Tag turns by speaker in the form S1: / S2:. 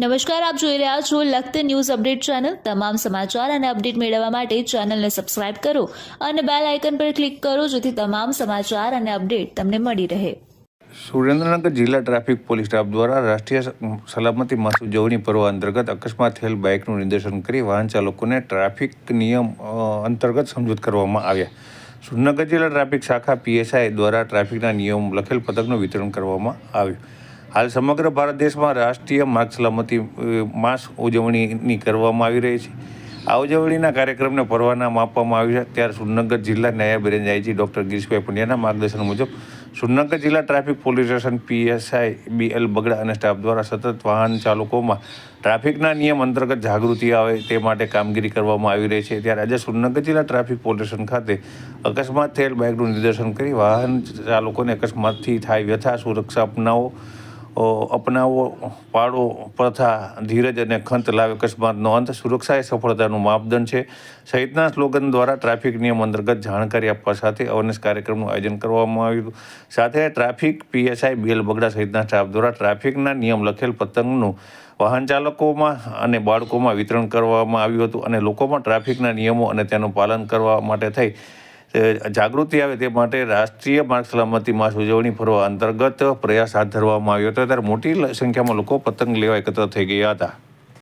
S1: નમસ્કાર, આપ જોઈ રહ્યા છો લખત ન્યૂઝ અપડેટ ચેનલ. તમામ સમાચાર અને અપડેટ મેળવવા માટે ચેનલને સબસ્ક્રાઇબ કરો અને બેલ આઇકન પર ક્લિક કરો જેથી તમામ સમાચાર અને અપડેટ તમને મળી રહે.
S2: સુરેન્દ્રનગર જિલ્લા ટ્રાફિક પોલીસ સ્ટાફ દ્વારા રાષ્ટ્રીય સલામતી માસ ઉજવણી પર્વ અંતર્ગત અકસ્માત થયેલ બાઇકનું નિદર્શન કરી વાહન ચાલકોને ટ્રાફિક નિયમ અંતર્ગત સમજૂત કરવામાં આવ્યા. સુરેન્દ્રનગર જિલ્લા ટ્રાફિક શાખા પીએસઆઈ દ્વારા ટ્રાફિકના નિયમ લખેલ પતકનું વિતરણ કરવામાં આવ્યું. હાલ સમગ્ર ભારત દેશમાં રાષ્ટ્રીય માર્ગ સલામતી માસ ઉજવણીની કરવામાં આવી રહી છે. આ ઉજવણીના કાર્યક્રમને પરવાનામાં આપવામાં આવ્યું છે. ત્યારે સુરનગર જિલ્લા નાયબ રેન્જ ડૉક્ટર ગિરીશભાઈ પંડ્યાના માર્ગદર્શન મુજબ સુરનગર જિલ્લા traffic police station PSI B L Bagada અને સ્ટાફ દ્વારા સતત વાહન ચાલકોમાં ટ્રાફિકના નિયમ અંતર્ગત જાગૃતિ આવે તે માટે કામગીરી કરવામાં આવી રહી છે. ત્યારે આજે સુરનગર જિલ્લા ટ્રાફિક પોલીસ સ્ટેશન ખાતે અકસ્માત થયેલ બાઇકનું નિદર્શન કરી વાહન ચાલકોને અકસ્માતથી થાય વ્યથા સુરક્ષા અપનાવો અપનાવો પાડો પ્રથા ધીરજ અને ખંત લાવે અકસ્માતનો અંત. સુરક્ષા એ સફળતાનું માપદંડ છે. સહિતના સ્લોગન દ્વારા ટ્રાફિક નિયમ અંતર્ગત જાણકારી આપવા સાથે અવેરનેસ કાર્યક્રમનું આયોજન કરવામાં આવ્યું હતું. સાથે ટ્રાફિક પીએસઆઈ બીએલ બગડા સહિતના સ્ટાફ દ્વારા ટ્રાફિકના નિયમ લખેલ પતંગનું વાહન ચાલકોમાં અને બાળકોમાં વિતરણ કરવામાં આવ્યું હતું અને લોકોમાં ટ્રાફિકના નિયમો અને તેનું પાલન કરવા માટે થઈ જાગૃતિ આવે તે માટે રાષ્ટ્રીય માર્ગ સલામતી માસ ઉજવણી ફરવા અંતર્ગત પ્રયાસ હાથ ધરવામાં આવ્યો હતો. ત્યારે મોટી સંખ્યામાં લોકો પતંગ લેવા એકત્ર થઈ ગયા હતા.